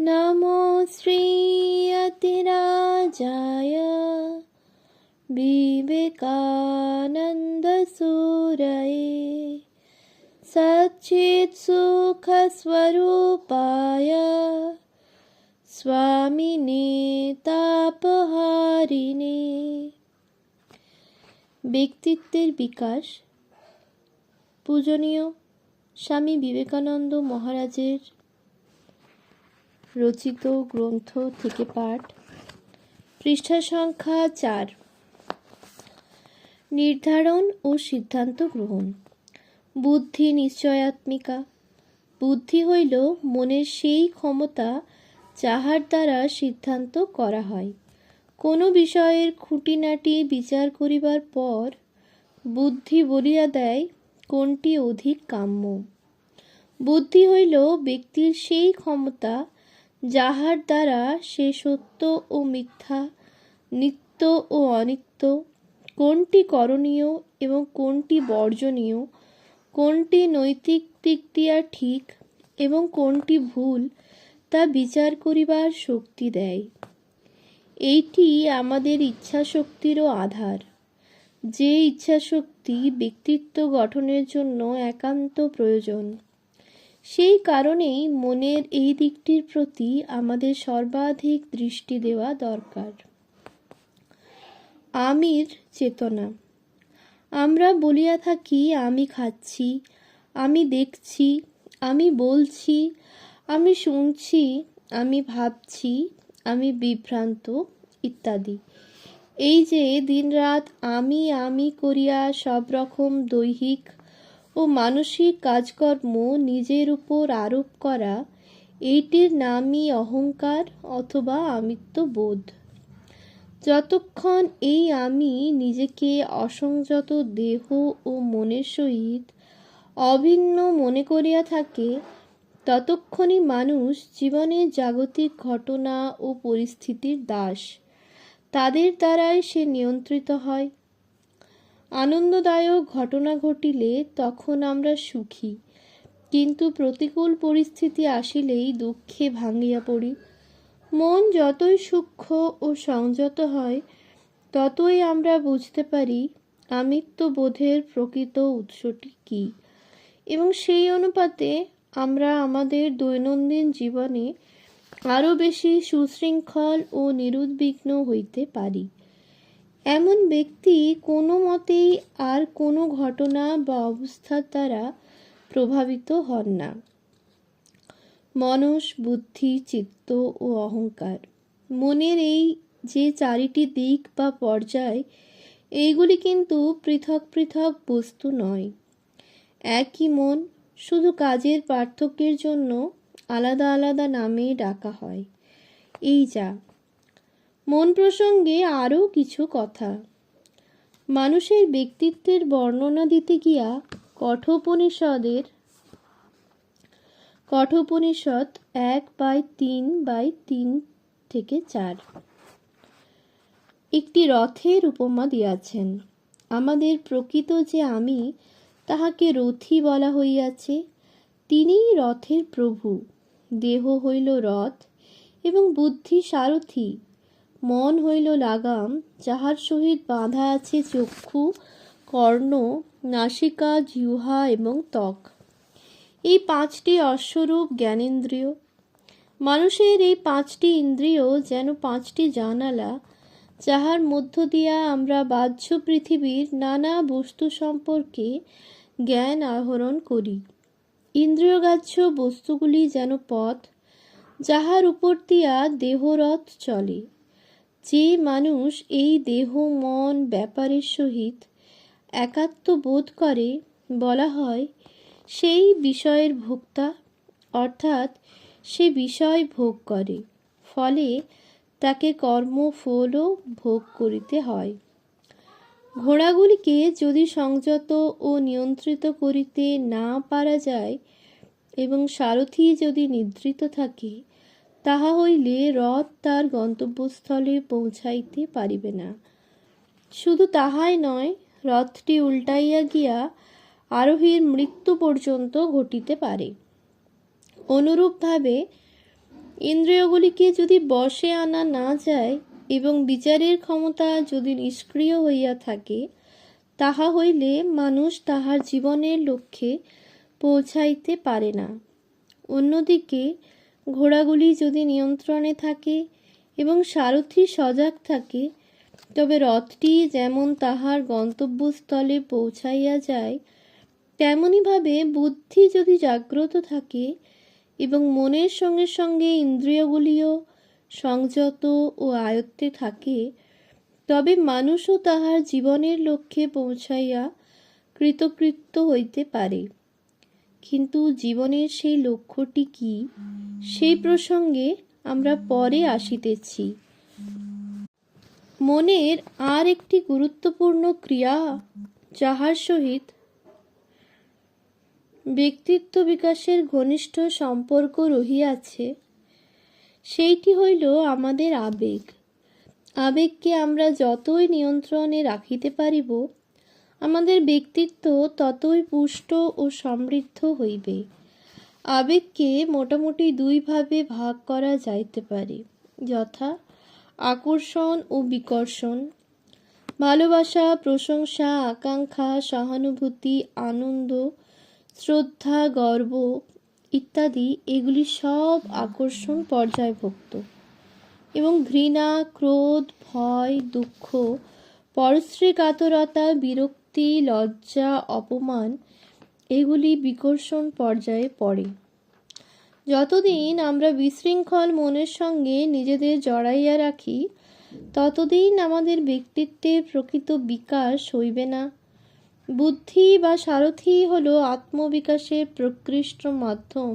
नमो श्रीयतिराजाय विवेकानन्दसूरये सच्चित्सुखस्वरूपाय স্বামিনে তাপহারিণে ব্যক্তিত্বের বিকাশ পূজনীয় স্বামী বিবেকানন্দ মহারাজের রচিত গ্রন্থ থেকে পাঠ। পৃষ্ঠা সংখ্যা চার। নির্ধারণ ও সিদ্ধান্ত গ্রহণ। বুদ্ধি নিশ্চয়াত্মিকা। বুদ্ধি হইল মনের সেই ক্ষমতা যাহার দ্বারা সিদ্ধান্ত করা হয়। কোনো বিষয়ের খুঁটিনাটি বিচার করিবার পর বুদ্ধি বলিয়া দেয়, কোনটি অধিক কাম্য? বুদ্ধি হইল ব্যক্তির সেই ক্ষমতা যাহার দ্বারা সে সত্য ও মিথ্যা, নিত্য ও অনিত্য, কোনটি করণীয় এবং কোনটি বর্জনীয়, কোনটি নৈতিক দিক দিয়া ঠিক এবং কোনটি ভুল, তা বিচার করিবার শক্তি দেয়। এইটি আমাদের ইচ্ছাশক্তিরও আধার। যে ইচ্ছাশক্তি ব্যক্তিত্ব গঠনের জন্য একান্ত প্রয়োজন। সেই কারণেই মনের এই দিকটির প্রতি আমাদের সর্বাধিক দৃষ্টি দেওয়া দরকার। আমির চেতনা। আমরা বলিয়া থাকি, আমি খাচ্ছি, আমি দেখছি, আমি বলছি, আমি শুনছি, আমি ভাবছি, আমি বিভ্রান্ত ইত্যাদি। এই যে দিনরাত আমি আমি করিয়া সব রকম দৈহিক ও মানসিক কাজকর্ম নিজের উপর আরোপ করা, এইটির নামই অহংকার অথবা আমিত্ব বোধ। যতক্ষণ এই আমি নিজেকে অসংযত দেহ ও মনের সহিত অভিন্ন মনে করিয়া থাকে, ততক্ষণই মানুষ জীবনের জাগতিক ঘটনা ও পরিস্থিতির দাস। তাদের দ্বারাই সে নিয়ন্ত্রিত হয়। আনন্দদায়ক ঘটনা ঘটিলে তখন আমরা সুখী। কিন্তু প্রতিকূল পরিস্থিতি আসিলেই দুঃখে ভাঙিয়া পড়ি। মন যতই সূক্ষ্ম ও সংযত হয়, ততই আমরা বুঝতে পারি আমিত্ব বোধের প্রকৃত উৎসটি কী। এবং সেই অনুপাতে আমরা আমাদের দৈনন্দিন জীবনে আরও বেশি সুশৃঙ্খল ও নিরুদ্বিগ্ন হইতে পারি। এমন ব্যক্তি কোনো মতেই আর কোনো ঘটনা বা অবস্থার দ্বারা প্রভাবিত হন না। মনস, বুদ্ধি, চিত্ত ও অহংকার। মনের এই যে চারিটি দিক বা পর্যায়, এইগুলি কিন্তু পৃথক পৃথক বস্তু নয়। একই মন শুধু কাজের পার্থক্যের জন্য আলাদা আলাদা নামে ডাকা হয়। এই যা মন প্রসঙ্গে আরও কিছু কথা। মানুষের ব্যক্তিত্বের বর্ণনা দিতে গিয়া কঠোপনিষদের, কঠোপনিষদ এক বাই তিন বাই তিন থেকে চার। একটি রথের উপমা দিয়াছেন, আমাদের প্রকৃত যে আমি, তাহাকে রথি বলা হইয়াছে। তিনিই রথের প্রভু। দেহ হইল রথ এবং বুদ্ধি সারথি। মন হইল লাগাম, যাহার সহিত বাঁধা আছে চক্ষু, কর্ণ, নাসিকা, জিহ্বা এবং ত্বক। এই পাঁচটি অশ্বরূপ জ্ঞানেন্দ্রিয়। মানুষের এই পাঁচটি ইন্দ্রিয় যেন পাঁচটি জানালা, যাহার মধ্য দিয়া আমরা বাহ্য পৃথিবীর নানা বস্তু সম্পর্কে জ্ঞান আহরণ করি। ইন্দ্রিয়গ্রাহ্য বস্তুগুলি যেন পথ, যাহার উপর দিয়া দেহরথ চলে। যে মানুষ এই দেহ, মন, ব্যাপারের সহিত একাত্ম বোধ করে, বলা হয়, সেই বিষয়ের ভোক্তা, অর্থাৎ সে বিষয় ভোগ করে, ফলে তাকে কর্মফলও ভোগ করিতে হয়। ঘোড়াগুলিকে যদি সংযত ও নিয়ন্ত্রিত করিতে না পারা যায় এবং সারথি যদি নিদ্রিত থাকে তাহা হইলে রথ তার গন্তব্যস্থলে পৌঁছাইতে পারিবে না। শুধু তাহাই নয়, রথটি উল্টাইয়া গিয়া আরোহীর মৃত্যু পর্যন্ত ঘটিতে পারে। অনুরূপভাবে ইন্দ্রিয়গুলিকে যদি বশে আনা না যায় এবং বিচারের ক্ষমতা যদি নিষ্ক্রিয় হইয়া থাকে, তাহা হইলে মানুষ তাহার জীবনের লক্ষ্যে পৌঁছাইতে পারে না। অন্যদিকে ঘোড়াগুলি যদি নিয়ন্ত্রণে থাকে এবং সারথি সজাগ থাকে, তবে রথটি যেমন তাহার গন্তব্যস্থলে পৌঁছাইয়া যায়, তেমনিভাবে বুদ্ধি যদি জাগ্রত থাকে এবং মনের সঙ্গে সঙ্গে ইন্দ্রিয়গুলিও সংযত ও আয়ত্তে থাকে, তবে মানুষও তাহার জীবনের লক্ষ্যে পৌঁছাইয়া কৃতকৃত্য হইতে পারে। কিন্তু জীবনের সেই লক্ষ্যটি কি? সেই প্রসঙ্গে আমরা পরে আসিতেছি। মনের আর একটি গুরুত্বপূর্ণ ক্রিয়া যাহার সহিত ব্যক্তিত্ব বিকাশের ঘনিষ্ঠ সম্পর্ক রহিয়াছে, সেইটি হইল আমাদের আবেগ। আবেগকে আমরা যতই নিয়ন্ত্রণে রাখিতে পারিব, আমাদের ব্যক্তিত্ব ততই পুষ্ট ও সমৃদ্ধ হইবে। আবেগকে মোটামুটি দুইভাবে ভাগ করা যাইতে পারে। যথা, আকর্ষণ ও বিকর্ষণ। ভালোবাসা, প্রশংসা, আকাঙ্ক্ষা, সহানুভূতি, আনন্দ, শ্রদ্ধা, গর্ব ইত্যাদি, এগুলি সব আকর্ষণ পর্যায়ভুক্ত। এবং ঘৃণা, ক্রোধ, ভয়, দুঃখ পরশ্রী কাতরতা বিরক্তি, লজ্জা, অপমান এগুলি বিকর্ষণ পর্যায়ে পড়ে। যতদিন আমরা বিশৃঙ্খল মনের সঙ্গে নিজেদের জড়াইয়া রাখি, ততদিন আমাদের ব্যক্তিত্বের প্রকৃত বিকাশ হইবে না। বুদ্ধি বা সারথি হল আত্মবিকাশের প্রকৃষ্ট মাধ্যম,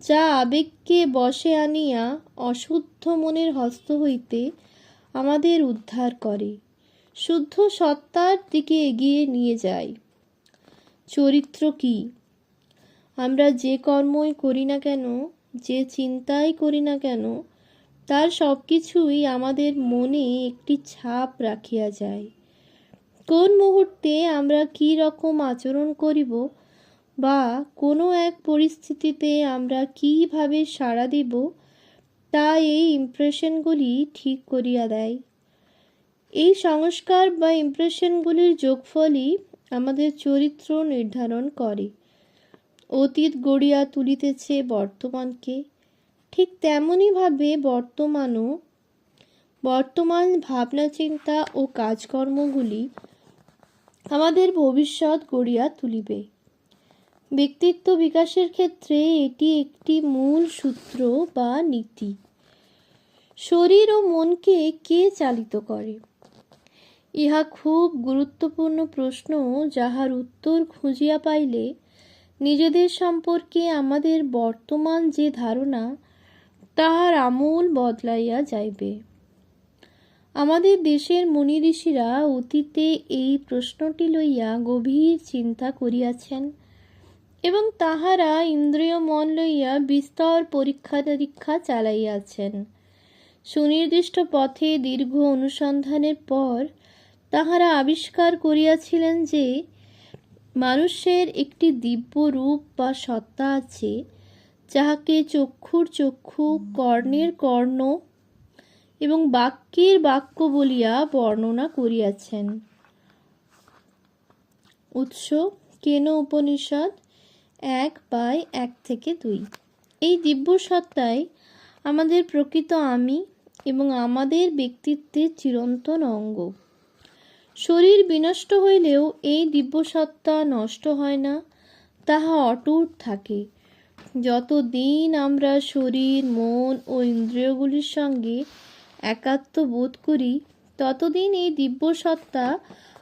যা আবেগকে বসে আনিয়া অশুদ্ধ মনের হস্ত হইতে আমাদের উদ্ধার করে, শুদ্ধ সত্তার দিকে এগিয়ে নিয়ে যায়। চরিত্র কি? আমরা যে কর্মই করি না কেন, যে চিন্তাই করি না কেন, তার সব কিছুই আমাদের মনে একটি ছাপ রাখিয়া যায়। কোন মুহূর্তে আমরা কি রকম আচরণ করিব বা কোনো এক পরিস্থিতিতে আমরা কীভাবে সাড়া দিব, তা এই ইমপ্রেশনগুলি ঠিক করিয়া দেয়। এই সংস্কার বা ইমপ্রেশনগুলির যোগফলই আমাদের চরিত্র নির্ধারণ করে। অতীত গড়িয়া তুলিতেছে বর্তমানকে। ঠিক তেমনইভাবে বর্তমানও, বর্তমান ভাবনা, চিন্তা ও কাজকর্মগুলি আমাদের ভবিষ্যৎ গড়িয়া তুলিবে। ব্যক্তিত্ব বিকাশের ক্ষেত্রে এটি একটি মূল সূত্র বা নীতি। শরীর ও মনকে কে চালিত করে? ইহা খুব গুরুত্বপূর্ণ প্রশ্ন যাহার উত্তর খুঁজিয়া পাইলে নিজেদের সম্পর্কে আমাদের বর্তমান যে ধারণা, তাহার আমূল বদলাইয়া যাইবে। আমাদের দেশের মুনি ঋষিরা অতীতে এই প্রশ্নটি লইয়া গভীর চিন্তা করিয়াছেন এবং তাহারা ইন্দ্রিয় মন লইয়া বিস্তর পরীক্ষা নিরীক্ষা চালাইয়াছেন। সুনির্দিষ্ট পথে দীর্ঘ অনুসন্ধানের পর তাহারা আবিষ্কার করিয়াছিলেন যে, মানুষের একটি দিব্য রূপ বা সত্তা আছে, যাহাকে চক্ষুর চক্ষু, কর্ণের কর্ণ এবং বাক্যের বাক্য বলিয়া বর্ণনা করিয়াছেন। উৎস, কেন উপনিষদ? এক বাই এক থেকে দুই। এই দিব্য সত্তাই আমাদের প্রকৃত আমি এবং আমাদের ব্যক্তিত্বের চিরন্তন অঙ্গ। শরীর বিনষ্ট হইলেও এই দিব্যসত্তা নষ্ট হয় না, তাহা অটুট থাকে। যতদিন আমরা শরীর, মন ও ইন্দ্রিয়গুলির সঙ্গে একাত্ম বোধ করি, ততদিন এই দিব্যসত্তা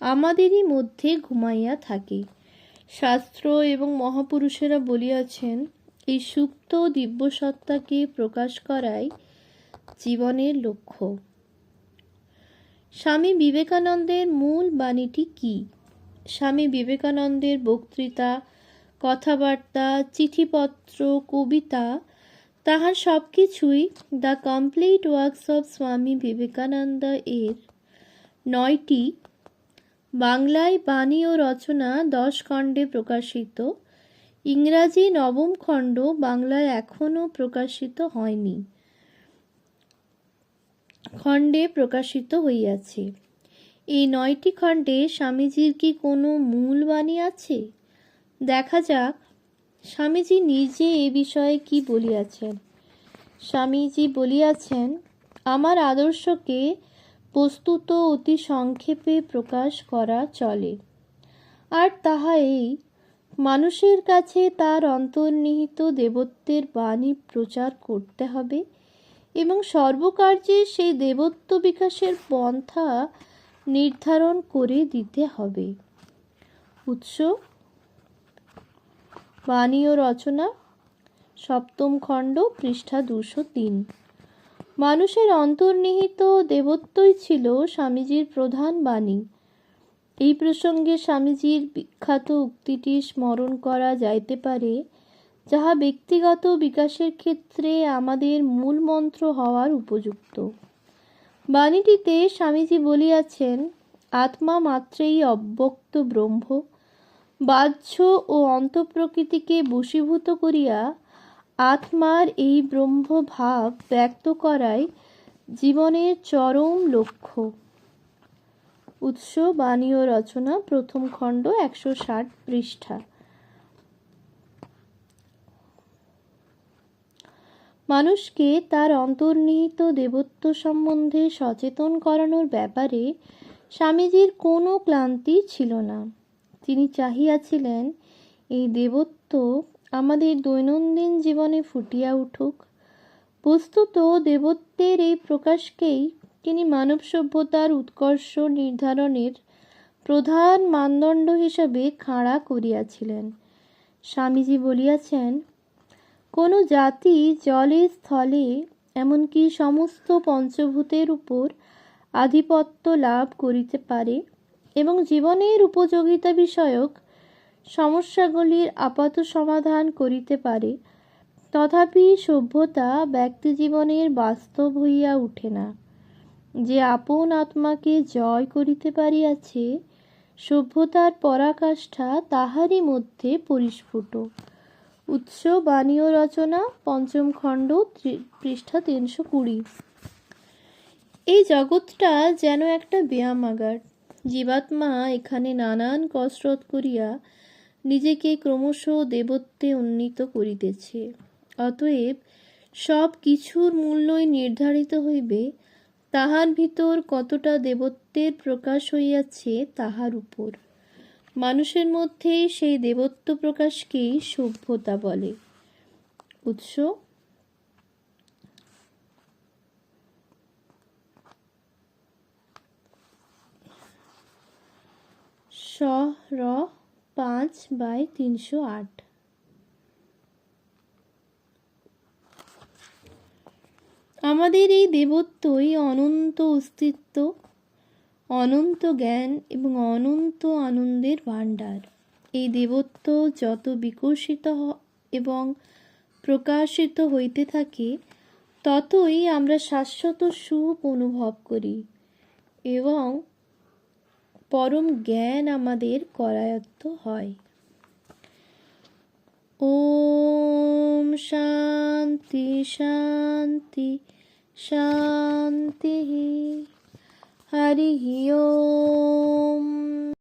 আমাদেরই মধ্যে ঘুমাইয়া থাকে। শাস্ত্র এবং মহাপুরুষেরা বলিয়াছেন, এই সুপ্ত দিব্যসত্তাকে প্রকাশ করাই জীবনের লক্ষ্য। স্বামী বিবেকানন্দের মূল বাণীটি কি? স্বামী বিবেকানন্দের বক্তৃতা, কথাবার্তা, চিঠিপত্র, কবিতা, তাহার সব কিছুই the complete works of Swami Vivekananda এর। নয়টি, বাংলায় বাণী ও রচনা দশ খণ্ডে প্রকাশিত। ইংরাজি নবম খণ্ড বাংলায় এখনও প্রকাশিত হয়নি। খণ্ডে প্রকাশিত হইয়াছে। এই নয়টি খণ্ডে স্বামীজির কি কোনো মূল বাণী আছে? দেখা যাক, স্বামীজি নিজে এ বিষয়ে কি বলিয়াছেন? স্বামীজি বলিয়াছেন, আমার আদর্শকে বস্তুত অতি সংক্ষেপে প্রকাশ করা চলে। আর তাহা এই, মানুষের কাছে তার অন্তর্নিহিত দেবত্বের বাণী প্রচার করতে হবে এবং সর্বকার্যে সেই দেবত্ব বিকাশের পন্থা নির্ধারণ করে দিতে হবে। উৎস বাণী ও রচনা, সপ্তম খণ্ড, পৃষ্ঠা দুশো তিন। মানুষের অন্তর্নিহিত দেবত্বই ছিল স্বামীজির প্রধান বাণী। এই প্রসঙ্গে স্বামীজির বিখ্যাত উক্তিটি স্মরণ করা যাইতে পারে যাহা ব্যক্তিগত বিকাশের ক্ষেত্রে আমাদের মূল মন্ত্র হওয়ার উপযুক্ত। বাণীটিতে স্বামীজি বলিয়াছেন, আত্মা মাত্রেই অব্যক্ত ব্রহ্ম। বাহ্য ও অন্তঃপ্রকৃতিকে বশীভূত করিয়া আত্মার এই ব্রহ্ম ভাব ব্যক্ত করাই জীবনের চরম লক্ষ্য। উৎস বাণী ও রচনা, প্রথম খণ্ড, একশো ষাট পৃষ্ঠা। মানুষকে তার অন্তর্নিহিত দেবত্ব সম্বন্ধে সচেতন করানোর ব্যাপারে স্বামীজির কোনো ক্লান্তি ছিল না। তিনি চাহিয়াছিলেন, এই দেবত্ব আমাদের দৈনন্দিন জীবনে ফুটিয়া উঠুক। বস্তুত দেবত্বের এই প্রকাশকেই তিনি মানব সভ্যতার উৎকর্ষ নির্ধারণের প্রধান মানদণ্ড হিসাবে খাড়া করিয়াছিলেন। স্বামীজি বলিয়াছেন কোনো জাতি জলে স্থলে, এমনকি সমস্ত পঞ্চভূতের উপর আধিপত্য লাভ করিতে পারে এবং জীবনের উপযোগিতা বিষয়ক সমস্যাগুলির আপাত সমাধান করিতে পারে, তথাপি সভ্যতা ব্যক্তি জীবনের বাস্তব হইয়া উঠে না। যে আপন আত্মাকে জয় করিতে পারিয়াছে, সভ্যতার পরাকাষ্ঠা তাহারই মধ্যে পরিস্ফুট। উৎস বাণীয় রচনা, পঞ্চম খণ্ড পৃষ্ঠা তিনশো কুড়ি। এই জগৎটা যেন একটা ব্যায়ামাগার জীবাত্মা এখানে নানান কসরত করিয়া নিজেকে ক্রমশ দেবত্বে উন্নীত করিতেছে। অতএব সব কিছুর মূল্যই নির্ধারিত হইবে, তাহার ভিতর কতটা দেবত্বের প্রকাশ হইয়াছে তাহার উপর। মানুষের মধ্যে সেই দেবত্ব প্রকাশকেই সভ্যতা বলে। উৎস? র, পাঁচ বাই তিনশো আট। আমাদের এই দেবত্বই অনন্ত অস্তিত্ব। অনন্ত জ্ঞান এবং অনন্ত আনন্দের ভাণ্ডার। এই দেবত্ব যত বিকশিত এবং প্রকাশিত হইতে থাকে, ততই আমরা শাশ্বত সুখ অনুভব করি এবং পরম জ্ঞান আমাদের করায়ত্ত হয়। ওম শান্তি শান্তি শান্তি। हरिः ओम्।